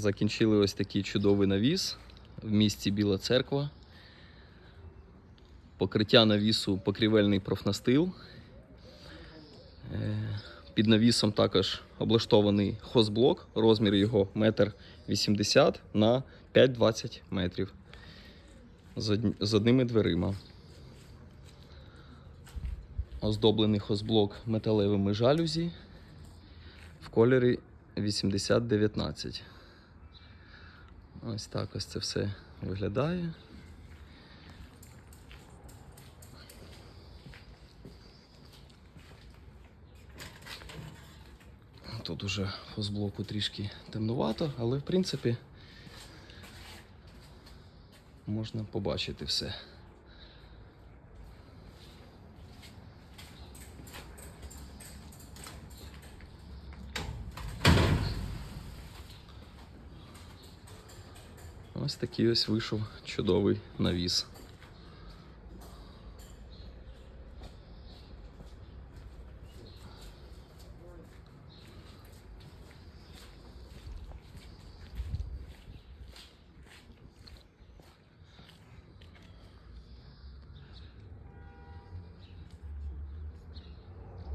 закінчили ось такий чудовий навіс в місті Біла Церква. Покриття навісу покрівельний профнастил. Е, Під навісом також облаштований хозблок, розмір його 1,80 м на 5,20 метрів з одними дверима. Оздоблений хозблок металевими жалюзі в кольорі 8019. Ось так ось це все виглядає. Тут уже фосблоку трішки темнувато, але в принципі можна побачити все. Ось такий ось вийшов чудовий навіс.